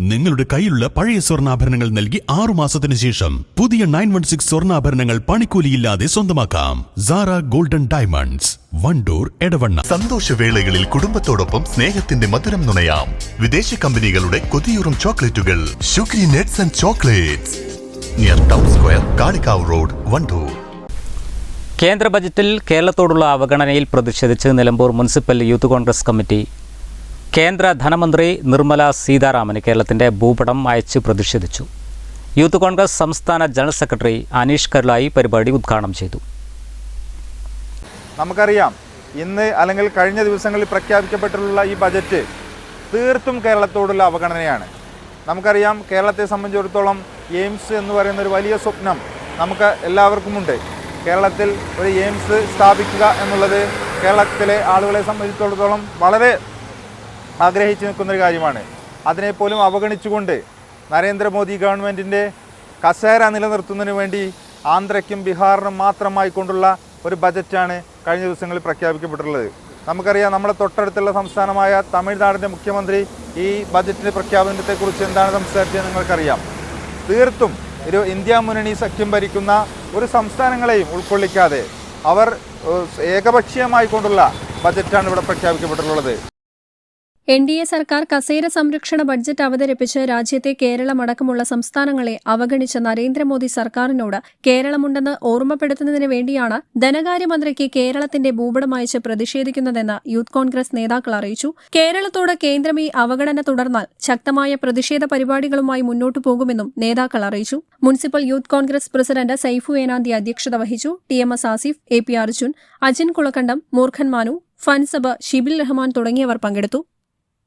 നിങ്ങളുടെ കയ്യിലുള്ള പഴയ സ്വർണാഭരണങ്ങൾ നൽകി ആറു മാസത്തിന് ശേഷം പുതിയ നയൻ വൺ സിക്സ് സ്വർണാഭരണങ്ങൾ പണിക്കൂലിയില്ലാതെ സ്വന്തമാക്കാം. Sara golden diamonds Wandoor Edavanna. സന്തോഷവേളകളിൽ കുടുംബത്തോടൊപ്പം സ്നേഹത്തിന്റെ മധുരം നുണയാം. വിദേശ കമ്പനികളുടെ കൊതിയൂറും ചോക്ലേറ്റുകൾ. Sugary nuts and chocolates. Near town square Kalikavu road Wandoor. കേന്ദ്ര ബജറ്റിൽ കേരളത്തോടുള്ള അവഗണനയിൽ പ്രതിഷേധിച്ച് Nilambur municipal youth Congress committee കേന്ദ്ര ധനമന്ത്രി നിർമ്മല സീതാരാമന് കേരളത്തിന്റെ ഭൂപടം അയച്ച് പ്രതിഷേധിച്ചു. യൂത്ത് കോൺഗ്രസ് സംസ്ഥാന ജനറൽ സെക്രട്ടറി അനീഷ് കരുളായി പരിപാടി ഉദ്ഘാടനം ചെയ്തു. നമുക്കറിയാം ഇന്ന് അല്ലെങ്കിൽ കഴിഞ്ഞ ദിവസങ്ങളിൽ പ്രഖ്യാപിക്കപ്പെട്ടിട്ടുള്ള ഈ ബജറ്റ് തീർത്തും കേരളത്തോടുള്ള അവഗണനയാണ്. നമുക്കറിയാം കേരളത്തെ സംബന്ധിച്ചിടത്തോളം എയിംസ് എന്ന് പറയുന്ന ഒരു വലിയ സ്വപ്നം നമുക്ക് എല്ലാവർക്കുമുണ്ട്. കേരളത്തിൽ ഒരു എയിംസ് സ്ഥാപിക്കുക എന്നുള്ളത് കേരളത്തിലെ ആളുകളെ സംബന്ധിച്ചിടത്തോളം വളരെ ആഗ്രഹിച്ചു നിൽക്കുന്നൊരു കാര്യമാണ്. അതിനെപ്പോലും അവഗണിച്ചുകൊണ്ട് നരേന്ദ്രമോദി ഗവൺമെന്റിന്റെ കസേര നിലനിർത്തുന്നതിന് വേണ്ടി ആന്ധ്രയ്ക്കും ബീഹാറിനും മാത്രമായി കൊണ്ടുള്ള ഒരു ബജറ്റാണ് കഴിഞ്ഞ ദിവസങ്ങളിൽ പ്രഖ്യാപിക്കപ്പെട്ടിട്ടുള്ളത്. നമുക്കറിയാം നമ്മുടെ തൊട്ടടുത്തുള്ള സംസ്ഥാനമായ തമിഴ്നാടിന്റെ മുഖ്യമന്ത്രി ഈ ബജറ്റിന്റെ പ്രഖ്യാപനത്തെക്കുറിച്ച് എന്താണ് സംസാരിച്ചത് നിങ്ങൾക്കറിയാം. തീർത്തും ഒരു ഇന്ത്യ മുന്നണി സഖ്യം ഭരിക്കുന്ന ഒരു സംസ്ഥാനങ്ങളെയും ഉൾക്കൊള്ളിക്കാതെ അവർ ഏകപക്ഷീയമായി കൊണ്ടുള്ള ബജറ്റാണ് ഇവിടെ പ്രഖ്യാപിക്കപ്പെട്ടിട്ടുള്ളത്. എൻ ഡി എ സർക്കാർ കസേര സംരക്ഷണ ബഡ്ജറ്റ് അവതരിപ്പിച്ച് രാജ്യത്തെ കേരളമടക്കമുള്ള സംസ്ഥാനങ്ങളെ അവഗണിച്ച നരേന്ദ്രമോദി സർക്കാരിനോട് കേരളമുണ്ടെന്ന് ഓർമ്മപ്പെടുത്തുന്നതിന് വേണ്ടിയാണ് ധനകാര്യമന്ത്രിക്ക് കേരളത്തിന്റെ ഭൂപടം അയച്ച് പ്രതിഷേധിക്കുന്നതെന്ന് യൂത്ത് കോൺഗ്രസ് നേതാക്കൾ അറിയിച്ചു. കേരളത്തോട് കേന്ദ്രം ഈ അവഗണന തുടർന്നാൽ ശക്തമായ പ്രതിഷേധ പരിപാടികളുമായി മുന്നോട്ടു പോകുമെന്നും നേതാക്കൾ അറിയിച്ചു. Municipal youth Congress president Saifu Enanthi അധ്യക്ഷത വഹിച്ചു. T M S Asif A P Arjun Ajin Kulakkandam Moorkhan Manu Fansab Shibil Rahman തുടങ്ങിയവർ പങ്കെടുത്തു.